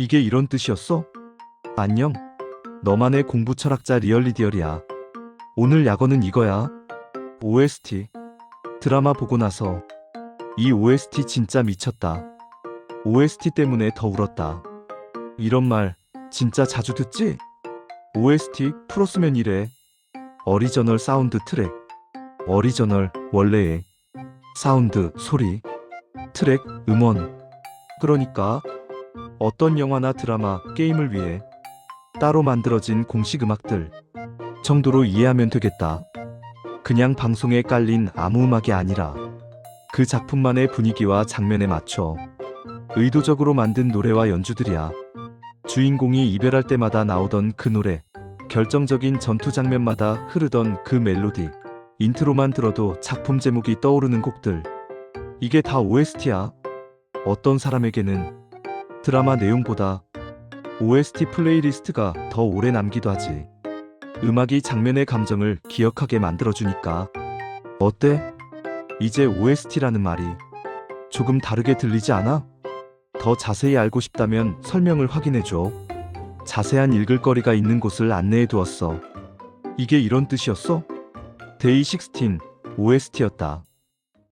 이게 이런 뜻이었어? 안녕. 너만의 공부 철학자 리얼리디얼이야. 오늘 약어는 이거야. OST. 드라마 보고 나서 이 OST 진짜 미쳤다. OST 때문에 더 울었다. 이런 말 진짜 자주 듣지? OST 풀었으면 이래. 어리저널 사운드 트랙. 어리저널 원래의 사운드 소리. 트랙 음원. 그러니까 어떤 영화나 드라마, 게임을 위해 따로 만들어진 공식 음악들 정도로 이해하면 되겠다. 그냥 방송에 깔린 아무 음악이 아니라 그 작품만의 분위기와 장면에 맞춰 의도적으로 만든 노래와 연주들이야. 주인공이 이별할 때마다 나오던 그 노래, 결정적인 전투 장면마다 흐르던 그 멜로디, 인트로만 들어도 작품 제목이 떠오르는 곡들. 이게 다 OST야. 어떤 사람에게는 드라마 내용보다 OST 플레이리스트가 더 오래 남기도 하지. 음악이 장면의 감정을 기억하게 만들어주니까. 어때? 이제 OST라는 말이 조금 다르게 들리지 않아? 더 자세히 알고 싶다면 설명을 확인해줘. 자세한 읽을 거리가 있는 곳을 안내해 두었어. 이게 이런 뜻이었어? 데이 16 OST였다.